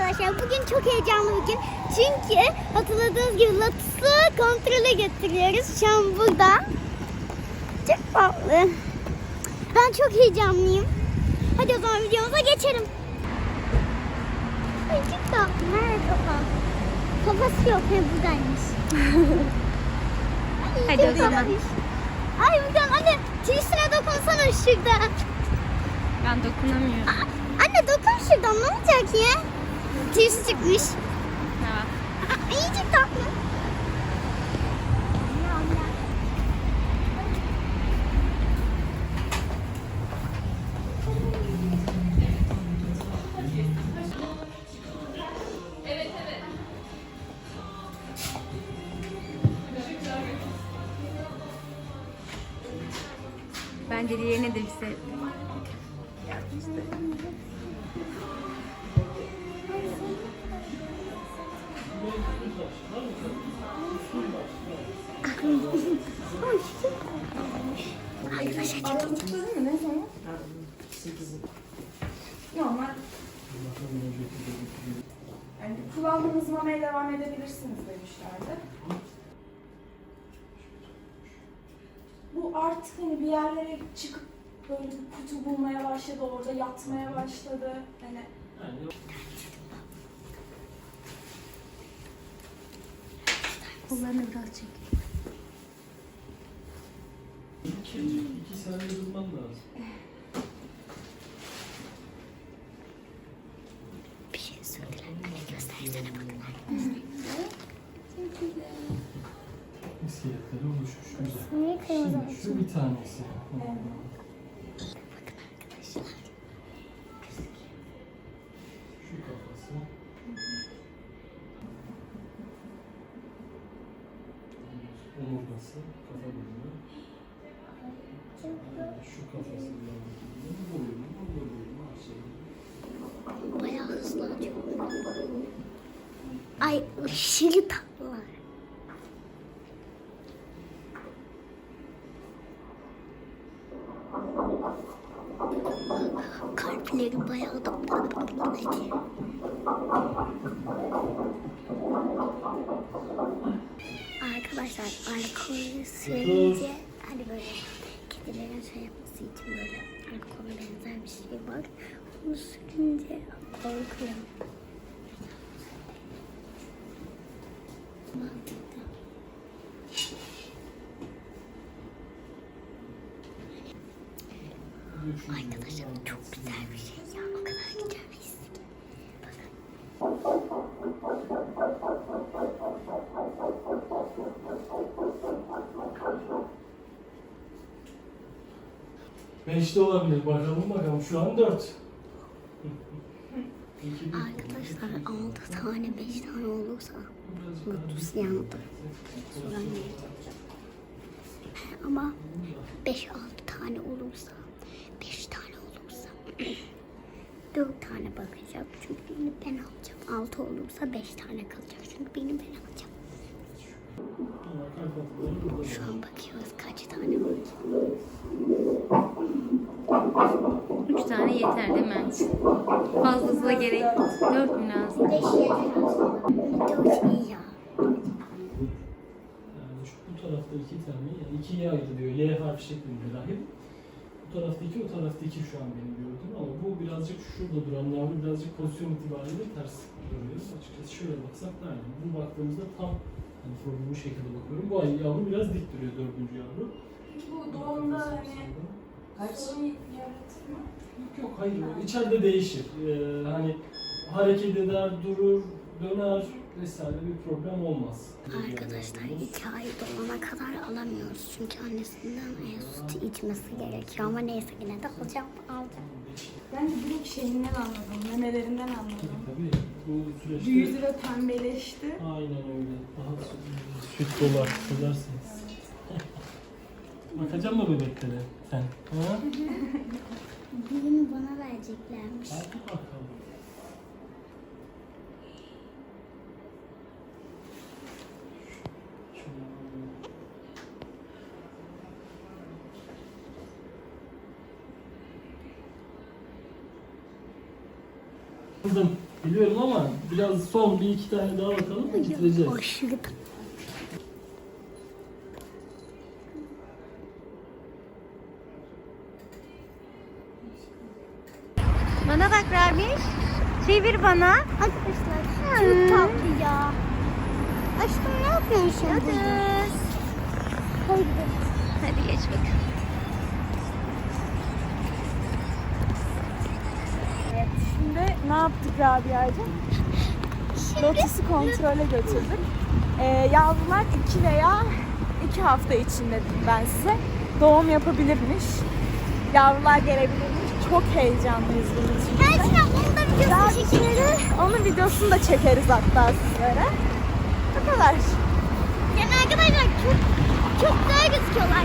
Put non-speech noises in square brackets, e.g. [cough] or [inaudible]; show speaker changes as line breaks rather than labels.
arkadaşlar. Bugün çok heyecanlı bir gün. Çünkü hatırladığınız gibi Lotus'u kontrole getiriyoruz. Şu an burada. Çok tatlı. Ben çok heyecanlıyım. Hadi o zaman videomuza geçelim. Ay çok tatlı. Nerede kafa? Kafası yok. He buradaymış. [laughs] Ay,
Hadi o zaman.
Ay buradan anne tüysüne dokunsana şurada.
Ben dokunamıyorum.
Aa, Anne dokun şuradan ne olacak ya? Tüysü çıkmış.
Ha.
Aa, İyice tatlı.
Bence diğeri nedir ise.
Arkadaşlar
mamaya devam edebilirsiniz demişlerdi. Bu artık hani bir yerlere çıkıp böyle bir kutu bulmaya başladı, orada yatmaya başladı. Hani
Kollarını biraz çek.
İki, iki saniye durman lazım.
bir şey söyleyeyim. Göstersene bakın.
İskeletleri oluşmuş güzel.
Niye kırmızı
Şimdi şu bir tanesi. Şu kafası. Omurgası, kafa bölümü. Şu kafası bu bölümü, bu bölümü aşağıya.
Bayağı hızlı atıyor. Ay aşırı tatlılar. Kalpleri bayağı tatlı. Hadi. Arkadaşlar alkolü sürünce hani böyle kedilerin şey yapması için böyle alkol benzer bir şey var. Onu sürünce korkuyorum. Mantıklı. Arkadaşlar çok güzel bir şey ya. O kadar güzel bir his. ki. Bakın.
Beşte olabilir. Bakalım bakalım. Şu an dört.
Arkadaşlar 6 tane 5 tane olursa Lotus yandı. Ama 5-6 tane olursa 5 tane olursa [clears throat] 4 tane bakacak çünkü birini ben alacağım. 6 olursa 5 tane kalacak çünkü birini ben alacağım.
Ama kalp atları burada.
Şu an bakıyoruz kaç tane var.
Üç tane yeter değil mi? Fazlası da gerek yok. Dört mü lazım?
5 yeter aslında. 4 iyi ya.
Yani şu bu tarafta iki tane, yani ikiye ayrılıyor. Y harf şeklinde dahil. Bu tarafta iki, o tarafta iki şu an benim gördüğüm ama bu birazcık şurada duran yavru birazcık pozisyon itibariyle ters duruyor. Açıkçası şöyle baksak da aynı. Bu baktığımızda tam hani formu bu şekilde bakıyorum. Bu ay yavru biraz dik duruyor dördüncü yavru.
peki bu doğumda hani sorun yaratır mı?
Yok yok hayır. İçeride değişir. Ee, hani hareket eder, durur, döner vesaire bir problem olmaz.
Arkadaşlar 2 ay dolana kadar alamıyoruz çünkü annesinden e, süt içmesi gerekiyor ama neyse yine de alacağım aldım.
Ben de direkt şeyinden anladım, memelerinden anladım.
Tabii bu süreçte
Büyüdü ve pembeleşti.
aynen öyle. Daha süt dolu hissedersiniz. [laughs] Bakacak mı bebeklere sen? Ha?
Birini bana vereceklermiş.
Hadi bakalım. Kızım,
Biliyorum ama biraz son bir iki tane daha bakalım da bitireceğiz.
Aşırı.
Bana bak Rabiş. Çevir bana.
Arkadaşlar çok tatlı ya. Aşkım ne yapıyorsun şimdi? burada? Hadi gidelim.
Hadi geç bakalım.
Ne yaptık Rabia'cığım? Lotus'u kontrole götürdük. Ee, yavrular iki veya iki hafta içinde ben size. Doğum yapabilirmiş. Yavrular gelebilirmiş. Çok heyecanlıyız bunun için.
Gerçekten bunu da videosunu çekilir.
Onun videosunu da çekeriz hatta sizlere. Bu kadar.
Yani arkadaşlar çok çok güzel gözüküyorlar.